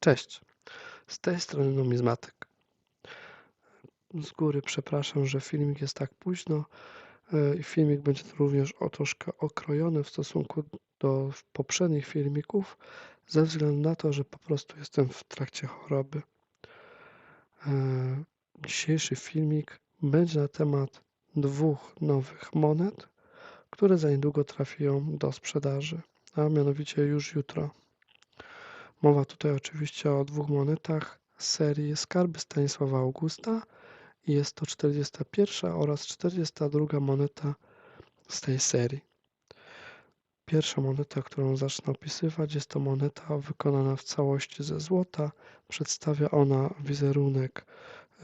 Cześć, z tej strony numizmatyk. Z góry przepraszam, że filmik jest tak późno e, i filmik będzie również o troszkę okrojony w stosunku do poprzednich filmików, ze względu na to, że po prostu jestem w trakcie choroby. E, dzisiejszy filmik będzie na temat dwóch nowych monet, które za niedługo trafią do sprzedaży, a mianowicie już jutro. Mowa tutaj oczywiście o dwóch monetach serii Skarby Stanisława Augusta i jest to 41 oraz 42 moneta z tej serii. Pierwsza moneta, którą zacznę opisywać, jest to moneta wykonana w całości ze złota. Przedstawia ona wizerunek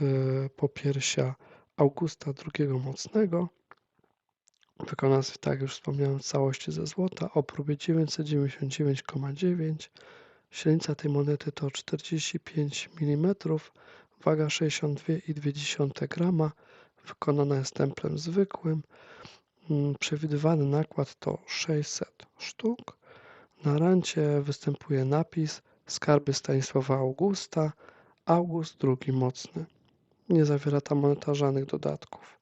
y, popiersia Augusta II Mocnego. Wykonana tak jak już wspomniałem, w całości ze złota o próbie 999,9 Średnica tej monety to 45 mm, waga 62,2 g, wykonana jest templem zwykłym. Mm, przewidywany nakład to 600 sztuk. Na rancie występuje napis Skarby Stanisława Augusta, August II Mocny. Nie zawiera ta moneta żadnych dodatków.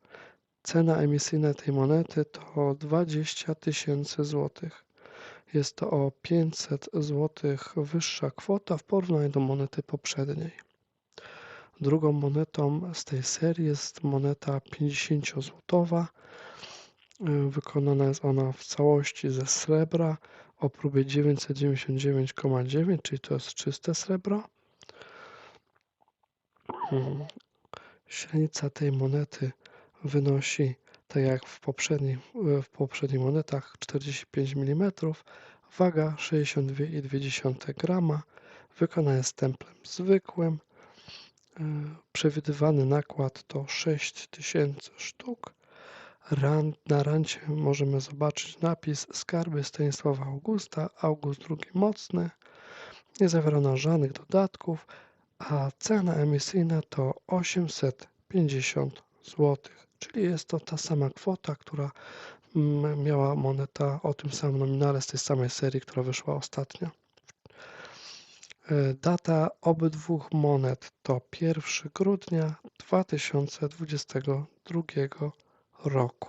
Cena emisyjna tej monety to 20 tysięcy złotych. Jest to o 500 zł wyższa kwota w porównaniu do monety poprzedniej. Drugą monetą z tej serii jest moneta 50 złotowa. Wykonana jest ona w całości ze srebra o próbie 999,9, czyli to jest czyste srebro. Średnica tej monety wynosi tak jak w poprzednich, w poprzednich monetach 45 mm, waga 62,2 g, wykonana jest templem zwykłym. E, przewidywany nakład to 6000 sztuk. Na rancie możemy zobaczyć napis Skarby Stanisława Augusta, August II Mocny. Nie zawierano żadnych dodatków, a cena emisyjna to 850 zł czyli jest to ta sama kwota, która mm, miała moneta o tym samym nominale z tej samej serii, która wyszła ostatnio. E, data obydwu monet to 1 grudnia 2022 roku.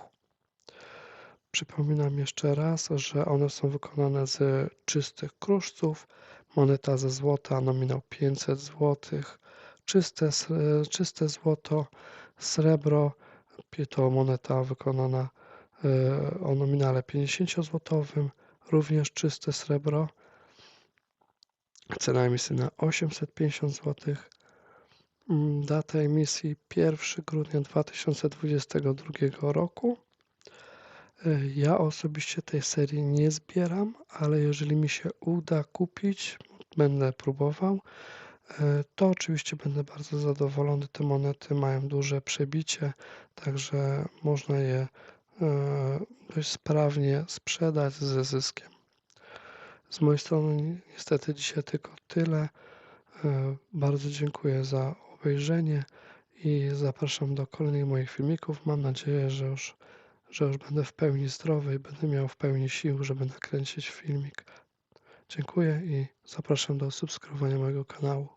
Przypominam jeszcze raz, że one są wykonane z czystych kruszców. Moneta ze złota, nominał 500 zł, czyste, czyste złoto, srebro to moneta wykonana e, o nominale 50-złotowym, również czyste srebro. Cena emisyjna 850 zł. Mm, data emisji 1 grudnia 2022 roku. E, ja osobiście tej serii nie zbieram, ale jeżeli mi się uda kupić, będę próbował. E, to oczywiście będę bardzo zadowolony. Te monety mają duże przebicie, także można je e, dość sprawnie sprzedać ze zyskiem. Z mojej strony niestety dzisiaj tylko tyle. E, bardzo dziękuję za obejrzenie i zapraszam do kolejnych moich filmików. Mam nadzieję, że już, że już będę w pełni zdrowy i będę miał w pełni sił, żeby nakręcić filmik. Dziękuję i zapraszam do subskrybowania mojego kanału.